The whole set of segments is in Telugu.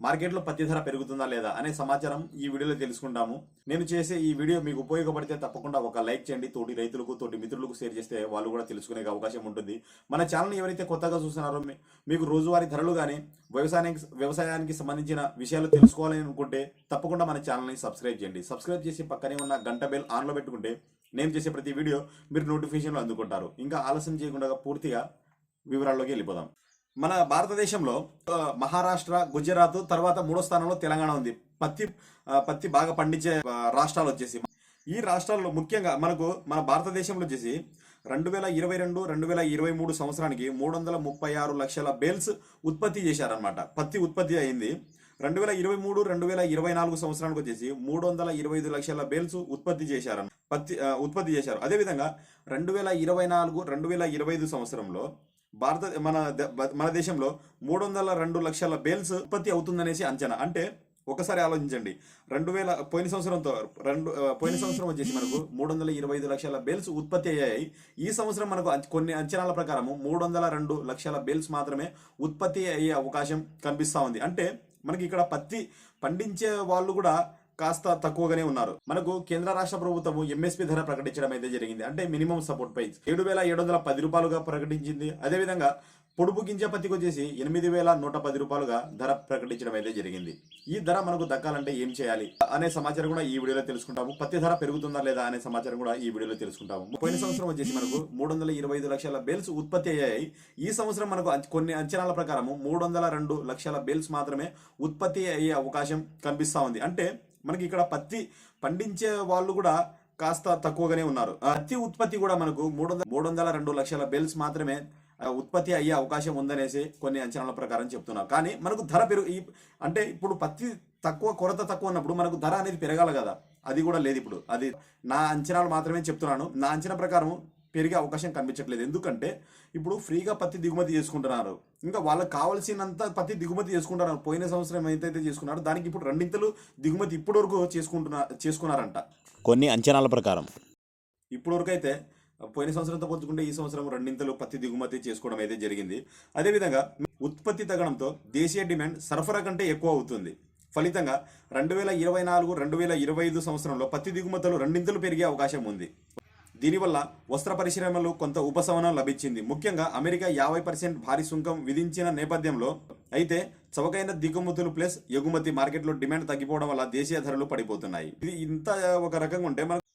మార్కెట్లో పత్తి ధర పెరుగుతుందా లేదా అనే సమాచారం ఈ వీడియోలో తెలుసుకుంటాము. నేను చేసే ఈ వీడియో మీకు ఉపయోగపడితే తప్పకుండా ఒక లైక్ చేయండి. తోటి రైతులకు తోటి మిత్రులకు షేర్ చేస్తే వాళ్ళు కూడా తెలుసుకునే అవకాశం ఉంటుంది. మన ఛానల్ ఎవరైతే కొత్తగా చూస్తున్నారో మీకు రోజువారీ ధరలు కానీ వ్యవసాయానికి వ్యవసాయానికి సంబంధించిన విషయాలు తెలుసుకోవాలని అనుకుంటే తప్పకుండా మన ఛానల్ని సబ్స్క్రైబ్ చేయండి. సబ్స్క్రైబ్ చేసి పక్కనే ఉన్న గంట బెల్ ఆన్లో పెట్టుకుంటే నేను చేసే ప్రతి వీడియో మీరు నోటిఫికేషన్లు అందుకుంటారు. ఇంకా ఆలస్యం చేయకుండా పూర్తిగా వివరాల్లోకి వెళ్ళిపోదాం. మన భారతదేశంలో మహారాష్ట్ర గుజరాత్ తర్వాత మూడో స్థానంలో తెలంగాణ ఉంది. పత్తి పత్తి బాగా పండించే రాష్ట్రాలు వచ్చేసి. ఈ రాష్ట్రాల్లో ముఖ్యంగా మనకు మన భారతదేశంలో వచ్చేసి రెండు వేల ఇరవై రెండు రెండు వేల ఇరవై మూడు సంవత్సరానికి మూడు వందల ముప్పై ఆరు లక్షల బేల్స్ ఉత్పత్తి చేశారనమాట పత్తి ఉత్పత్తి అయింది. రెండు వేల ఇరవై మూడు రెండు వేల ఇరవై నాలుగు సంవత్సరానికి వచ్చేసి మూడు వందల ఇరవై ఐదు లక్షల బేల్స్ ఉత్పత్తి చేశారు పత్తి ఉత్పత్తి చేశారు. అదేవిధంగా రెండు వేల ఇరవై నాలుగు రెండు వేల ఇరవై ఐదు సంవత్సరంలో భారత మన ద- మన దేశంలో మూడు వందల రెండు లక్షల బేల్స్ ఉత్పత్తి అవుతుందనేసి అంచనా. అంటే ఒకసారి ఆలోచించండి. రెండు వేల పోయిన సంవత్సరంతో రెండు పోయిన సంవత్సరం వచ్చేసి మనకు మూడు వందల ఇరవై ఐదు లక్షల బేల్స్ ఉత్పత్తి అయ్యాయి. ఈ సంవత్సరం మనకు కొన్ని అంచనాల ప్రకారము మూడు వందల రెండు లక్షల బేల్స్ మాత్రమే ఉత్పత్తి అయ్యే అవకాశం కనిపిస్తూ ఉంది. అంటే మనకి ఇక్కడ పత్తి పండించే వాళ్ళు కూడా కాస్త తక్కువగానే ఉన్నారు. మనకు కేంద్ర రాష్ట్ర ప్రభుత్వం ఎంఎస్పీ ధర ప్రకటించడం అయితే జరిగింది. అంటే మినిమం సపోర్ట్ ప్రైస్ ఏడు వేల ఏడు వందల పది రూపాయలుగా ప్రకటించింది. అదేవిధంగా పొడుపు గింజ పత్తికి వచ్చేసి ఎనిమిది వేల నూట పది రూపాయలుగా ధర ప్రకటించడం అయితే జరిగింది. ఈ ధర మనకు దక్కాలంటే ఏం చేయాలి అనే సమాచారం కూడా ఈ వీడియోలో తెలుసుకుంటాము. పత్తి ధర పెరుగుతుందా లేదా అనే సమాచారం కూడా ఈ వీడియోలో తెలుసుకుంటాము. పోయిన సంవత్సరం వచ్చేసి మనకు మూడు వందల ఇరవై ఐదు లక్షల బేల్స్ ఉత్పత్తి అయ్యాయి. ఈ సంవత్సరం మనకు కొన్ని అంచనాల ప్రకారము మూడు వందల రెండు లక్షల బేల్స్ మాత్రమే ఉత్పత్తి అయ్యే అవకాశం కనిపిస్తా ఉంది. అంటే మనకి ఇక్కడ పత్తి పండించే వాళ్ళు కూడా కాస్త తక్కువగానే ఉన్నారు. ఆ పత్తి ఉత్పత్తి కూడా మనకు మూడు వందల మూడు వందల రెండు లక్షల బెల్స్ మాత్రమే ఉత్పత్తి అయ్యే అవకాశం ఉందనేసి కొన్ని అంచనాల ప్రకారం చెప్తున్నారు. కానీ మనకు ధర పెరుగు ఈ అంటే ఇప్పుడు పత్తి తక్కువ కొరత తక్కువ ఉన్నప్పుడు మనకు ధర అనేది పెరగాలి కదా. అది కూడా లేదు ఇప్పుడు. అది నా అంచనాలు మాత్రమే చెప్తున్నాను. నా అంచనా ప్రకారం పెరిగే అవకాశం కనిపించట్లేదు. ఎందుకంటే ఇప్పుడు ఫ్రీగా పత్తి దిగుమతి చేసుకుంటున్నారు. ఇంకా వాళ్ళకి కావాల్సినంత పత్తి దిగుమతి చేసుకుంటున్నారు. పోయిన సంవత్సరం ఏదైతే చేసుకున్నారో దానికి ఇప్పుడు రెండింతలు దిగుమతి ఇప్పటి వరకు చేసుకుంటున్నా చేసుకున్నారంట. కొన్ని అంచనాల ప్రకారం. ఇప్పుడు వరకు అయితే పోయిన సంవత్సరంతో పోల్చుకుంటే ఈ సంవత్సరం రెండింతలు పత్తి దిగుమతి చేసుకోవడం అయితే జరిగింది. అదేవిధంగా ఉత్పత్తి తగ్గడంతో దేశీయ డిమాండ్ సరఫరా కంటే ఎక్కువ అవుతుంది. ఫలితంగా రెండు వేల ఇరవై నాలుగు రెండు వేల ఇరవై ఐదు సంవత్సరంలో పత్తి దిగుమతులు రెండింతలు పెరిగే అవకాశం ఉంది. దీనివల్ల వస్త్ర పరిశ్రమలు కొంత ఉపశమనం లభించింది. ముఖ్యంగా అమెరికా యాభై పర్సెంట్ భారీ సుంకం విధించిన నేపథ్యంలో అయితే చవకైన దిగుమతులు ప్లస్ ఎగుమతి మార్కెట్లో డిమాండ్ తగ్గిపోవడం వల్ల దేశీయ ధరలు పడిపోతున్నాయి. ఇది ఇంత ఒక రకంగా ఉంటే మనకు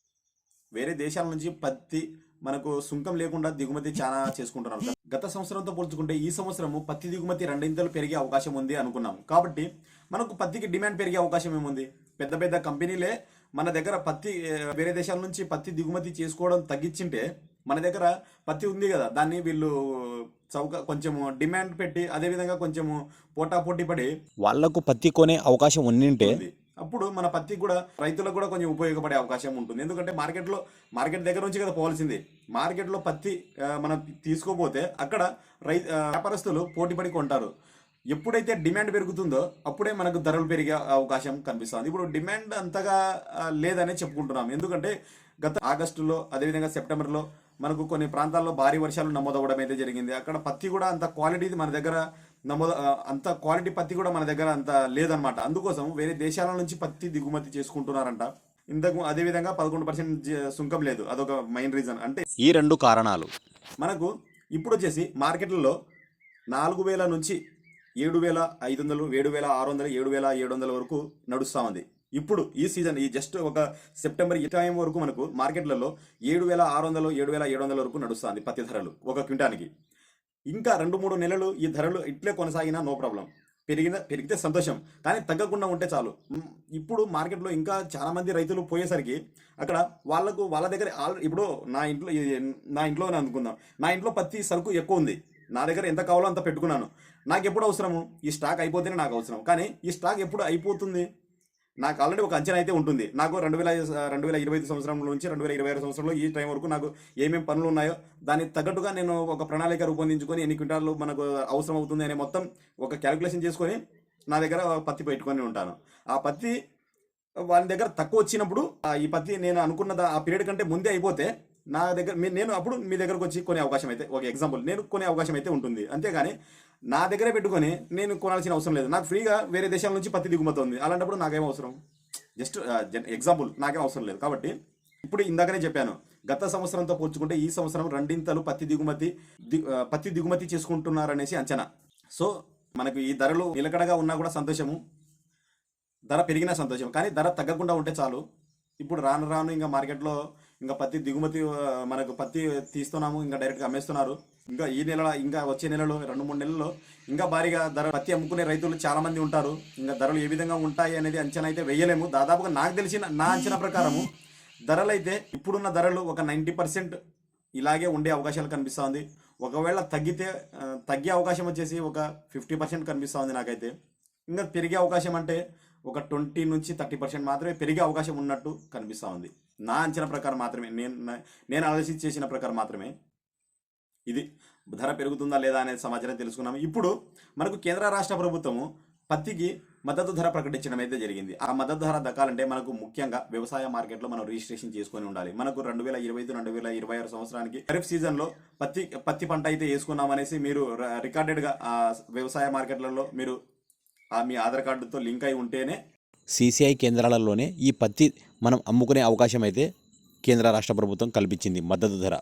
వేరే దేశాల నుంచి పత్తి మనకు సుంకం లేకుండా దిగుమతి చాలా చేసుకుంటున్నారు. గత సంవత్సరంతో పోల్చుకుంటే ఈ సంవత్సరము పత్తి దిగుమతి రెండింతలు పెరిగే అవకాశం ఉంది అనుకున్నాం. కాబట్టి మనకు పత్తికి డిమాండ్ పెరిగే అవకాశం ఏముంది? పెద్ద పెద్ద కంపెనీలే మన దగ్గర పత్తి వేరే దేశాల నుంచి పత్తి దిగుమతి చేసుకోవడం తగ్గించింటే మన దగ్గర పత్తి ఉంది కదా దాన్ని వీళ్ళు చౌక కొంచెము డిమాండ్ పెట్టి అదేవిధంగా కొంచెము పోటా పోటీ పడి వాళ్ళకు పత్తి కొనే అవకాశం ఉంది. అప్పుడు మన పత్తి కూడా రైతులకు కూడా కొంచెం ఉపయోగపడే అవకాశం ఉంటుంది. ఎందుకంటే మార్కెట్లో మార్కెట్ దగ్గర నుంచి కదా పోవాల్సింది. మార్కెట్లో పత్తి మనం తీసుకోపోతే అక్కడ రై వ్యాపారస్తులు పోటీపడి కొంటారు. ఎప్పుడైతే డిమాండ్ పెరుగుతుందో అప్పుడే మనకు ధరలు పెరిగే అవకాశం కనిపిస్తుంది. ఇప్పుడు డిమాండ్ అంతగా లేదనే చెప్పుకుంటున్నాం. ఎందుకంటే గత ఆగస్టులో అదేవిధంగా సెప్టెంబర్లో మనకు కొన్ని ప్రాంతాల్లో భారీ వర్షాలు నమోదవడం అయితే జరిగింది. అక్కడ పత్తి కూడా అంత క్వాలిటీ మన దగ్గర నమోదు అంత క్వాలిటీ పత్తి కూడా మన దగ్గర అంత లేదనమాట అందుకోసం వేరే దేశాల నుంచి పత్తి దిగుమతి చేసుకుంటున్నారంట. ఇంతకు అదేవిధంగా పదకొండు పర్సెంట్ సుంకం లేదు. అదొక మెయిన్ రీజన్. అంటే ఈ రెండు కారణాలు. మనకు ఇప్పుడు వచ్చేసి మార్కెట్లలో నాలుగు వేల నుంచి ఏడు వేల ఐదు వందలు ఏడు వేల ఆరు వందలు ఏడు వేల ఏడు వందల వరకు నడుస్తూ ఉంది. ఇప్పుడు ఈ సీజన్ ఈ జస్ట్ ఒక సెప్టెంబర్ ఈ టైం వరకు మనకు మార్కెట్లలో ఏడు వేల ఆరు వందలు ఏడు వేల ఏడు వందల వరకు నడుస్తుంది పత్తి ధరలు ఒక క్వింటానికి ఇంకా రెండు మూడు నెలలు ఈ ధరలు ఇట్లే కొనసాగినా నో ప్రాబ్లం. పెరిగిన పెరిగితే సంతోషం కానీ తగ్గకుండా ఉంటే చాలు. ఇప్పుడు మార్కెట్లో ఇంకా చాలామంది రైతులు పోయేసరికి అక్కడ వాళ్ళకు వాళ్ళ దగ్గర ఆల్ ఇప్పుడు నా ఇంట్లో నా ఇంట్లో అనుకుందాం. నా ఇంట్లో పత్తి సరుకు ఎక్కువ ఉంది. నా దగ్గర ఎంత కావాలో అంత పెట్టుకున్నాను. నాకు ఎప్పుడు అవసరము? ఈ స్టాక్ అయిపోతేనే నాకు అవసరం. కానీ ఈ స్టాక్ ఎప్పుడు అయిపోతుంది? నాకు ఆల్రెడీ ఒక అంచనా అయితే ఉంటుంది. నాకు రెండు వేల రెండు వేల ఇరవై ఐదు సంవత్సరం నుంచి రెండు వేల ఇరవై ఆరు సంవత్సరంలో ఈ టైం వరకు నాకు ఏమేమి పనులు ఉన్నాయో దానికి తగ్గట్టుగా నేను ఒక ప్రణాళిక రూపొందించుకొని ఎన్ని క్వింటాలు మనకు అవసరం అవుతుంది అనే మొత్తం ఒక క్యాలిక్యులేషన్ చేసుకొని నా దగ్గర పత్తి పెట్టుకొని ఉంటాను. ఆ పత్తి వాళ్ళ దగ్గర తక్కువ వచ్చినప్పుడు ఆ ఈ పత్తి నేను అనుకున్న దా- ఆ పీరియడ్ కంటే ముందే అయిపోతే నా దగ్గర నేను అప్పుడు మీ దగ్గరకు వచ్చి కొనే అవకాశం అయితే ఒక ఎగ్జాంపుల్ నేను కొనే అవకాశం అయితే ఉంటుంది. అంతేగాని నా దగ్గరే పెట్టుకొని నేను కొనాల్సిన అవసరం లేదు. నాకు ఫ్రీగా వేరే దేశాల నుంచి పత్తి దిగుమతి ఉంది. అలాంటప్పుడు నాకేం అవసరం? జస్ట్ ఎగ్జాంపుల్ uh, నాకేం అవసరం లేదు. కాబట్టి ఇప్పుడు ఇందాకనే చెప్పాను గత సంవత్సరంతో పోల్చుకుంటే ఈ సంవత్సరం రెండింతలు పత్తి దిగుమతి uh, పత్తి దిగుమతి చేసుకుంటున్నారనేసి అంచనా. సో మనకు ఈ ధరలు నిలకడగా ఉన్నా కూడా సంతోషము. ధర పెరిగినా సంతోషం కానీ ధర తగ్గకుండా ఉంటే చాలు. ఇప్పుడు రాను రాను ఇంకా మార్కెట్లో ఇంకా పత్తి దిగుమతి మనకు పత్తి తీస్తున్నాము ఇంకా డైరెక్ట్గా అమ్మేస్తున్నారు. ఇంకా ఈ నెల ఇంకా వచ్చే నెలలో రెండు మూడు నెలల్లో ఇంకా భారీగా ధర పత్తి అమ్ముకునే రైతులు చాలామంది ఉంటారు. ఇంకా ధరలు ఏ విధంగా ఉంటాయి అనేది అంచనా అయితే వేయలేము. దాదాపుగా నాకు తెలిసిన నా అంచనా ప్రకారము ధరలు అయితే ఇప్పుడున్న ధరలు ఒక నైంటీ పర్సెంట్ ఇలాగే ఉండే అవకాశాలు కనిపిస్తుంది. ఒకవేళ తగ్గితే తగ్గే అవకాశం వచ్చేసి ఒక ఫిఫ్టీ పర్సెంట్ కనిపిస్తుంది నాకైతే. ఇంకా పెరిగే అవకాశం అంటే ఒక ట్వంటీ నుంచి థర్టీ పర్సెంట్ మాత్రమే పెరిగే అవకాశం ఉన్నట్టు కనిపిస్తూ ఉంది నా అంచనా ప్రకారం మాత్రమే నేను నేను ఆలోచించి చేసిన ప్రకారం మాత్రమే ఇది ధర పెరుగుతుందా లేదా అనేది సమాచారం తెలుసుకున్నాము. ఇప్పుడు మనకు కేంద్ర రాష్ట్ర ప్రభుత్వము పత్తికి మద్దతు ధర ప్రకటించడం అయితే జరిగింది. ఆ మద్దతు ధర దక్కాలంటే మనకు ముఖ్యంగా వ్యవసాయ మార్కెట్లో మనం రిజిస్ట్రేషన్ చేసుకొని ఉండాలి. మనకు రెండు వేల ఇరవై ఐదు రెండు వేల ఇరవై ఆరు సంవత్సరానికి ఖరీఫ్ సీజన్లో పత్తి పత్తి పంట అయితే వేసుకున్నామనేసి మీరు ర- రికార్డెడ్గా వ్యవసాయ మార్కెట్లలో మీరు ఆ మీ ఆధార్ కార్డుతో లింక్ అయి ఉంటేనే సీసీఐ కేంద్రాలలోనే ఈ పత్తి మనం అమ్ముకునే అవకాశం అయితే కేంద్ర రాష్ట్ర ప్రభుత్వం కల్పించింది మద్దతు ధర.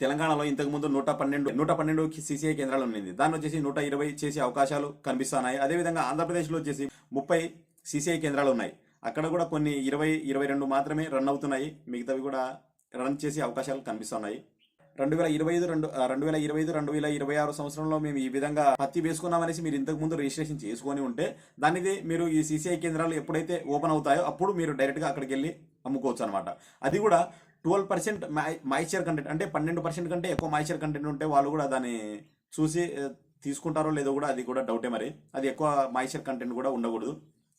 తెలంగాణలో ఇంతకుముందు నూట పన్నెండు నూట పన్నెండు సీసీఐ కేంద్రాలు ఉంది దాని వచ్చేసి నూట ఇరవై చేసే అవకాశాలు కనిపిస్తున్నాయి. అదేవిధంగా ఆంధ్రప్రదేశ్లో వచ్చేసి ముప్పై సీసీఐ కేంద్రాలు ఉన్నాయి. అక్కడ కూడా కొన్ని ఇరవై ఇరవై రెండు మాత్రమే రన్ అవుతున్నాయి. మిగతావి కూడా రన్ చేసే అవకాశాలు కనిపిస్తున్నాయి. రెండు వేల ఇరవై ఐదు రెండు రెండు వేల ఇరవై ఐదు రెండు వేల ఇరవై ఆరు సంవత్సరంలో మేము ఈ విధంగా పత్తి వేసుకున్నామనేసి మీరు ఇంతకు ముందు రిజిస్ట్రేషన్ చేసుకొని ఉంటే దానిది మీరు ఈ సీసీఐ కేంద్రాలు ఎప్పుడైతే ఓపెన్ అవుతాయో అప్పుడు మీరు డైరెక్ట్గా అక్కడికి వెళ్ళి అమ్ముకోవచ్చు అనమాట అది కూడా ట్వెల్వ్ పర్సెంట్ మాయిశ్చర్ కంటెంట్ అంటే పన్నెండు పర్సెంట్ కంటే ఎక్కువ మాయిశ్చర్ కంటెంట్ ఉంటే వాళ్ళు కూడా దాన్ని చూసి తీసుకుంటారో లేదో కూడా అది కూడా డౌటే మరి. అది ఎక్కువ మాయిశ్చర్ కంటెంట్ కూడా ఉండకూడదు.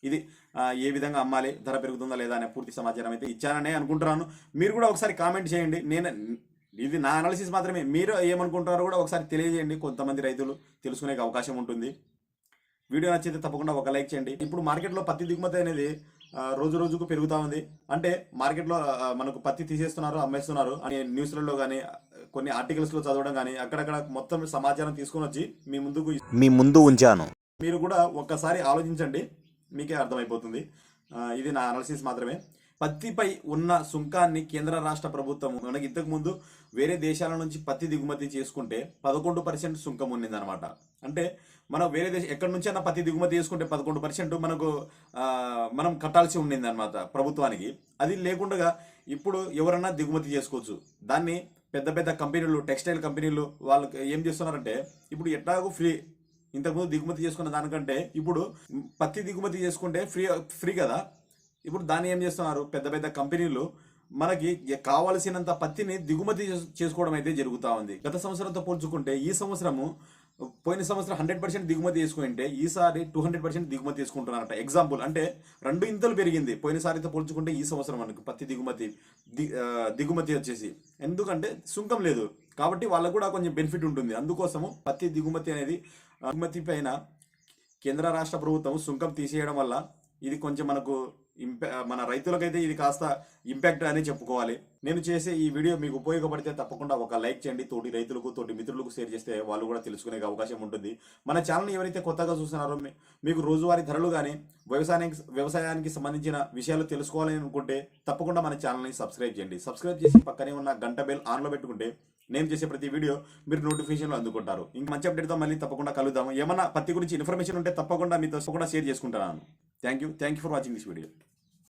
ఇది ఏ విధంగా అమ్మాలి ధర పెరుగుతుందా లేదా అనే పూర్తి సమాచారం అయితే ఇచ్చాననే అనుకుంటున్నాను. మీరు కూడా ఒకసారి కామెంట్ చేయండి. నేను ఇది నా అనాలిసిస్ మాత్రమే. మీరు ఏమనుకుంటారో కూడా ఒకసారి తెలియజేయండి. కొంతమంది రైతులు తెలుసుకునే అవకాశం ఉంటుంది. వీడియో నచ్చితే తప్పకుండా ఒక లైక్ చేయండి. ఇప్పుడు మార్కెట్లో పత్తి దిగుమతి అనేది రోజు రోజుకు పెరుగుతూ ఉంది. అంటే మార్కెట్లో మనకు పత్తి తీసేస్తున్నారు అమ్మేస్తున్నారు అని న్యూస్లలో కానీ కొన్ని ఆర్టికల్స్లో చదవడం కానీ అక్కడక్కడ మొత్తం సమాచారం తీసుకొని వచ్చి మీ ముందుకు మీ ముందు ఉంచాను. మీరు కూడా ఒక్కసారి ఆలోచించండి. మీకే అర్థమైపోతుంది. ఇది నా అనాలిసిస్ మాత్రమే. పత్తిపై ఉన్న సుంకాన్ని కేంద్ర రాష్ట్ర ప్రభుత్వం మనకి ఇంతకు ముందు వేరే దేశాల నుంచి పత్తి దిగుమతి చేసుకుంటే పదకొండు పర్సెంట్ సుంకం ఉన్నదన్నమాట. అంటే మనం వేరే దేశం ఎక్కడి నుంచైనా పత్తి దిగుమతి చేసుకుంటే పదకొండు పర్సెంట్ మనకు మనం కట్టాల్సి ఉండింది అనమాట ప్రభుత్వానికి. అది లేకుండా ఇప్పుడు ఎవరన్నా దిగుమతి చేసుకోవచ్చు. దాన్ని పెద్ద పెద్ద కంపెనీలు టెక్స్టైల్ కంపెనీలు వాళ్ళకి ఏం చేస్తున్నారంటే ఇప్పుడు ఎట్లాగో ఫ్రీ ఇంతకుముందు దిగుమతి చేసుకున్న దానికంటే ఇప్పుడు పత్తి దిగుమతి చేసుకుంటే ఫ్రీ ఫ్రీ కదా. ఇప్పుడు దాన్ని ఏం చేస్తున్నారు? పెద్ద పెద్ద కంపెనీలు మనకి కావలసినంత పత్తిని దిగుమతి చేసుకోవడం అయితే జరుగుతూ ఉంది. గత సంవత్సరంతో పోల్చుకుంటే ఈ సంవత్సరము పోయిన సంవత్సరం హండ్రెడ్ పర్సెంట్ దిగుమతి చేసుకుంటే ఈసారి టూ హండ్రెడ్ పర్సెంట్ దిగుమతి చేసుకుంటున్నారట. ఎగ్జాంపుల్ అంటే రెండు ఇంతలు పెరిగింది. పోయినసారితో పోల్చుకుంటే ఈ సంవత్సరం మనకు పత్తి దిగుమతి దిగుమతి వచ్చేసి. ఎందుకంటే సుంకం లేదు. కాబట్టి వాళ్ళకు కూడా కొంచెం బెనిఫిట్ ఉంటుంది. అందుకోసము పత్తి దిగుమతి అనేది దిగుమతి పైన కేంద్ర రాష్ట్ర ప్రభుత్వం సుంకం తీసేయడం వల్ల ఇది కొంచెం మనకు ఇంపా మన రైతులకైతే ఇది కాస్త ఇంపాక్ట్ అని చెప్పుకోవాలి. నేను చేసే ఈ వీడియో మీకు ఉపయోగపడితే తప్పకుండా ఒక లైక్ చేయండి. తోటి రైతులకు తోటి మిత్రులకు షేర్ చేస్తే వాళ్ళు కూడా తెలుసుకునే అవకాశం ఉంటుంది. మన ఛానల్ని ఎవరైతే కొత్తగా చూస్తున్నారో మీకు రోజువారీ ధరలు కానీ వ్యవసాయానికి వ్యవసాయానికి సంబంధించిన విషయాలు తెలుసుకోవాలని అనుకుంటే తప్పకుండా మన ఛానల్ని సబ్స్క్రైబ్ చేయండి. సబ్స్క్రైబ్ చేసి పక్కనే ఉన్న గంట బెల్ ఆన్లో పెట్టుకుంటే నేను చేసే ప్రతి వీడియో మీరు నోటిఫికేషన్లు అందుకుంటారు. ఇంక మంచి అప్డేట్తో మళ్ళీ తప్పకుండా కలుద్దాము. ఏమన్నా పత్తి గురించి ఇన్ఫర్మేషన్ ఉంటే తప్పకుండా మీతో తప్పకుండా షేర్ చేసుకుంటాను. Thank you. Thank you for watching this video.